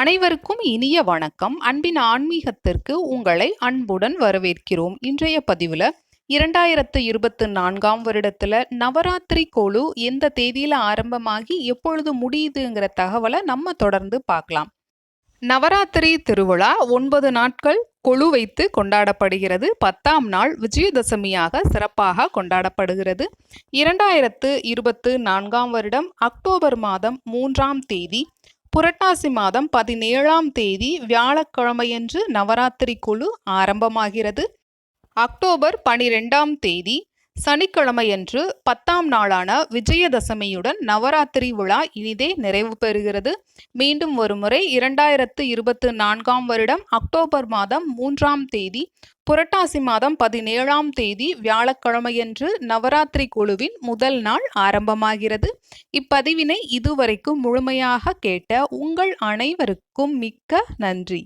அனைவருக்கும் இனிய வணக்கம். அன்பின் ஆன்மீகத்திற்கு உங்களை அன்புடன் வரவேற்கிறோம். இன்றைய பதிவில் இரண்டாயிரத்து இருபத்து நான்காம் வருடத்தில் நவராத்திரி கொழு எந்த தேதியில் ஆரம்பமாகி எப்பொழுது முடியுதுங்கிற தகவலை நம்ம தொடர்ந்து பார்க்கலாம். நவராத்திரி திருவிழா ஒன்பது நாட்கள் கொழு வைத்து கொண்டாடப்படுகிறது. பத்தாம் நாள் விஜயதசமியாக சிறப்பாக கொண்டாடப்படுகிறது. இரண்டாயிரத்து இருபத்து நான்காம் வருடம் அக்டோபர் மாதம் மூன்றாம் தேதி புரட்டாசி மாதம் பதினேழாம் தேதி வியாழக்கிழமையன்று நவராத்திரி குழு ஆரம்பமாகிறது. அக்டோபர் பனிரெண்டாம் தேதி சனிக்கிழமையன்று பத்தாம் நாளான விஜயதசமியுடன் நவராத்திரி விழா இனிதே நிறைவு பெறுகிறது. மீண்டும் ஒருமுறை இரண்டாயிரத்து இருபத்து நான்காம் வருடம் அக்டோபர் மாதம் மூன்றாம் தேதி புரட்டாசி மாதம் பதினேழாம் தேதி வியாழக்கிழமையன்று நவராத்திரி குழுவின் முதல் நாள் ஆரம்பமாகிறது. இப்பதிவினை இதுவரைக்கும் முழுமையாக கேட்ட உங்கள் அனைவருக்கும் மிக்க நன்றி.